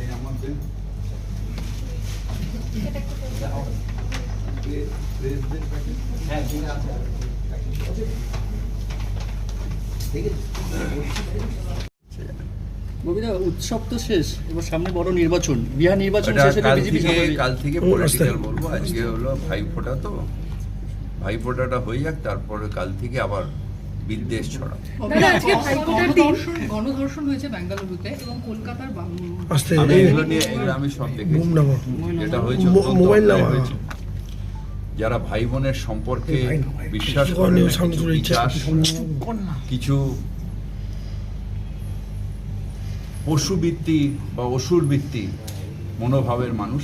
এই আমাদের প্রেসিডেন্ট হ্যাঁ ঠিক আছে ববিদা উৎসব তো শেষ এবার সামনে বড় নির্বাচন। বিহার নির্বাচন শেষে কাল বিজেপি থেকে কাল থেকে পলিটিক্যাল বলব। আজকে হলো ভাই ফোঁটা তো। ভাই ফোঁটাটা হয়ে যাক তারপরে কাল থেকে আবার বিদ্বেষ ছড়া দাদা আজকে ভাইফোঁটার দিন গণধর্ষণ গণধর্ষণ হয়েছে বেঙ্গালুরুতে এবং কলকাতার বা- উম, আস্তে আমি এগুলো নিয়ে এগুলো আমি সব দেখেছি। যেটা হয়েছে মোবাইল হয়েছে। যারা ভাই বোনের সম্পর্কে। বিশ্বাস করে কিছু পশুবৃত্তি বা অসুরবৃত্তি মনোভাবের মানুষ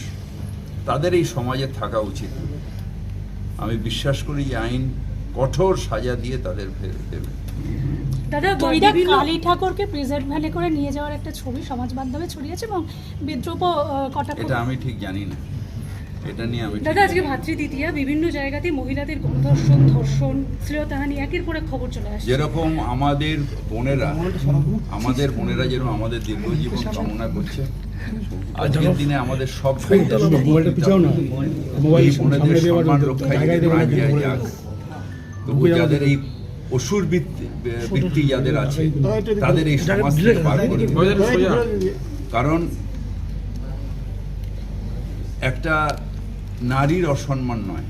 তাদের এই সমাজে থাকা উচিত। আমি বিশ্বাস করি যে আইন কঠোর সাজা দিয়ে তাদের ফেরত দেবে দাদা বইটা কালী ঠাকুরকে প্রেজেন্ট ভ্যানে করে নিয়ে যাওয়ার একটা ছবি সমাজ মাধ্যমে ছড়িয়েছে এবং বিদ্রোহ কটাক্ষ এটা আমি ঠিক জানি না। এটা নিয়ে আমি দাদা আজকে ভাতৃদ্বিতীয়া বিভিন্ন জায়গাতে মহিলাদের গণধর্ষণ ধর্ষণ শ্লীলতাহানি একের পর এক খবর চলে আসছে। যেরকম আমাদের বোনেরা আমাদের বোনেরা যেরকম আমাদের দীর্ঘজীবন কামনা করছে আজকের দিনে আমাদের সব ভাইদের মোবাইলটা পিছাও না। এই বোনেদের সম্মান রক্ষায় যাদের এই অসুর বৃত্তি যাদের আছে তাদের এই সমাজ থেকে বার করে কারণ একটা নারীর অসম্মান নয়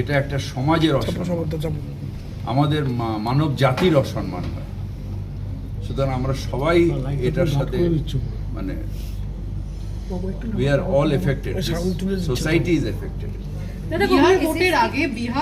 এটা একটা সমাজের অসম্মান। আমাদের মানব জাতির অসম্মান হয়। সুতরাং আমরা সবাই এটার সাথে মানে we are all affected. Society is affected দাদা বিহার ভোটের আগে বিহার